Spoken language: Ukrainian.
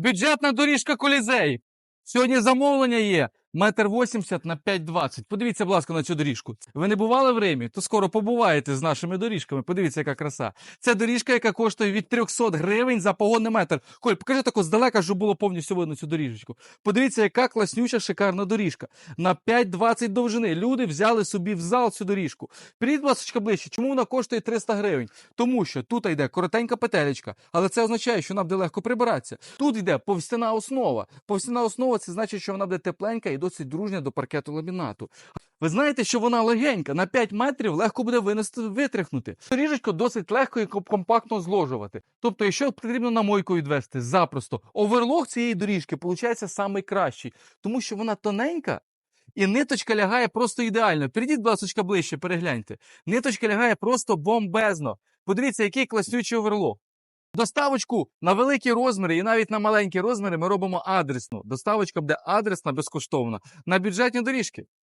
Бюджетна доріжка колізей. Сьогодні замовлення є метр вісімдесят на 5,20. Подивіться, будь ласка, на цю доріжку. Ви не бували в Римі, то скоро побуваєте з нашими доріжками. Подивіться, яка краса. Це доріжка, яка коштує від 300 гривень за погонний метр. Коль, покажи таку здалека, щоб було повністю видно цю доріжечку. Подивіться, яка класнюча, шикарна доріжка. На 5,20 довжини. Люди взяли собі в зал цю доріжку. Підіть, будь ласка, ближче. Чому вона коштує 300 гривень? Тому що тут йде коротенька петелечка, але це означає, що вона буде легко прибиратися. Тут йде повстяна основа. Повстяна основа це значить, що вона буде тепленька і досить дружня до паркету ламінату. Ви знаєте, що вона легенька, на 5 метрів легко буде винести, витряхнути. Доріжечко досить легко і компактно зложувати. Тобто, якщо потрібно на мойку відвести, запросто. Оверлог цієї доріжки виходить найкращий, тому що вона тоненька. І ниточка лягає просто ідеально. Перейдіть, будь ближче, перегляньте. Ниточка лягає просто бомбезно. Подивіться, який класнючий оверлог. Доставочку на великі розміри і навіть на маленькі розміри ми робимо адресну. Доставочка буде адресна, безкоштовна на бюджетні доріжки.